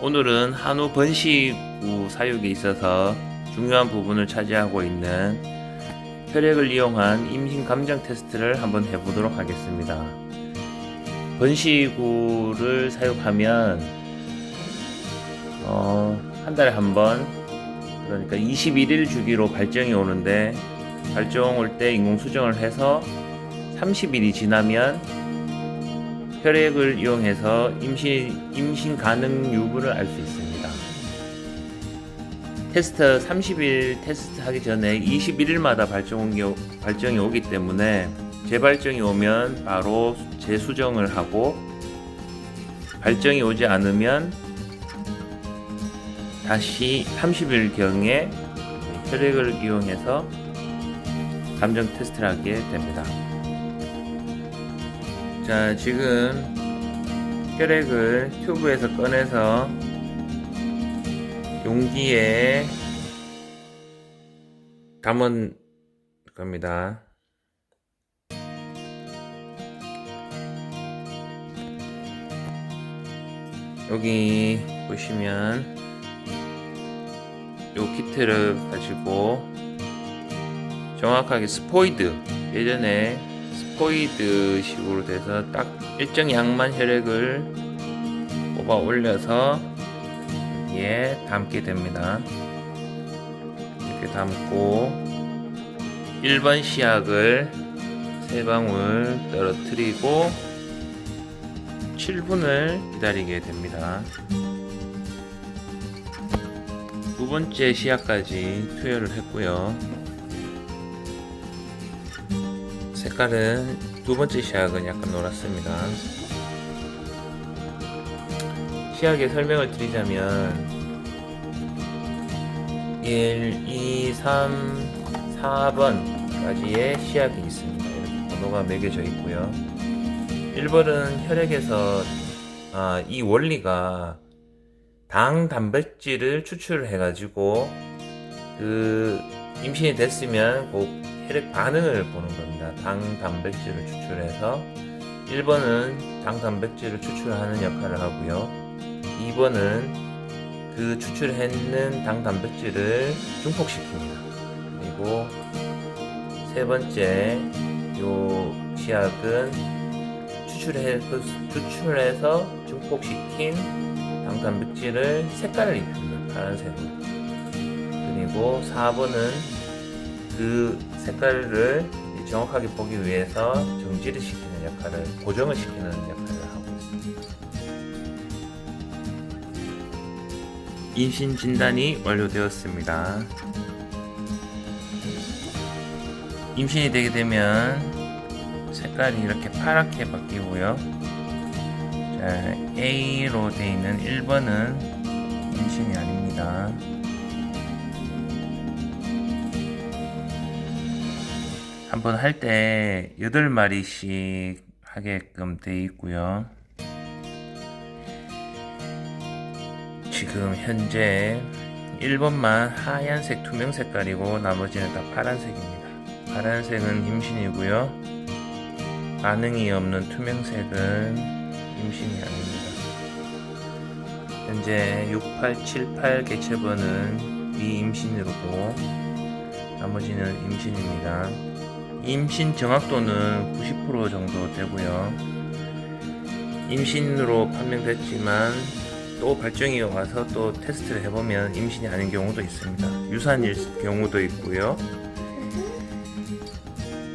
오늘은 한우 번식구 사육에 있어서 중요한 부분을 차지하고 있는 혈액을 이용한 임신 감정 테스트를 한번 해보도록 하겠습니다. 번식구를 사육하면 어, 한 달에 한 번 그러니까 21일 주기로 발정이 오는데 발정 올 때 인공 수정을 해서 30일이 지나면 혈액을 이용해서 임신, 임신 가능 유무를 알 수 있습니다. 테스트 30일 테스트 하기 전에 21일마다 발정이, 오- 발정이 오기 때문에 재발정이 오면 바로 재수정을 하고 발정이 오지 않으면 다시 30일경에 혈액을 이용해서 감정 테스트를 하게 됩니다. 자, 지금 혈액을 튜브에서 꺼내서 용기에 담은 겁니다. 여기 보시면 요 키트를 가지고 정확하게 스포이드 예전에 스포이드 식으로 돼서 딱 일정 양만 혈액을 뽑아 올려서 여기에 담게 됩니다. 이렇게 담고 1번 시약을 3방울 떨어뜨리고 7분을 기다리게 됩니다. 두 번째 시약까지 투여를 했고요. 색깔은 두 번째 시약은 약간 노랗습니다. 시약의 설명을 드리자면 1, 2, 3, 4번까지의 시약이 있습니다. 번호가 매겨져 있고요. 1번은 혈액에서 아, 이 원리가 당 단백질을 추출해 가지고 그 임신이 됐으면 꼭 혈액 반응을 보는 겁니다. 당 단백질을 추출해서 1번은 당 단백질을 추출하는 역할을 하고요. 2번은 그 추출했는 당 단백질을 증폭시킵니다. 그리고 세 번째 요 시약은 추출해, 그 추출해서 증폭시킨 당 단백질을 색깔을 입힙니다. 파란색으로. 그리고 4번은 그 색깔을 정확하게 보기 위해서 정지를 시키는 역할을, 고정을 시키는 역할을 하고 있습니다. 임신 진단이 완료되었습니다. 임신이 되게 되면 색깔이 이렇게 파랗게 바뀌고요. 자, A로 되어 있는 1번은 임신이 아닙니다. 한번 할 때 8마리씩 하게끔 되어 있고요. 지금 현재 1번만 하얀색 투명 색깔이고 나머지는 다 파란색입니다. 파란색은 임신이고요. 반응이 없는 투명색은 임신이 아닙니다. 현재 6878 개체번은 미임신으로고 나머지는 임신입니다. 임신 정확도는 90% 정도 되고요. 임신으로 판명됐지만 또 발정이 와서 또 테스트를 해보면 임신이 아닌 경우도 있습니다. 유산일 경우도 있고요.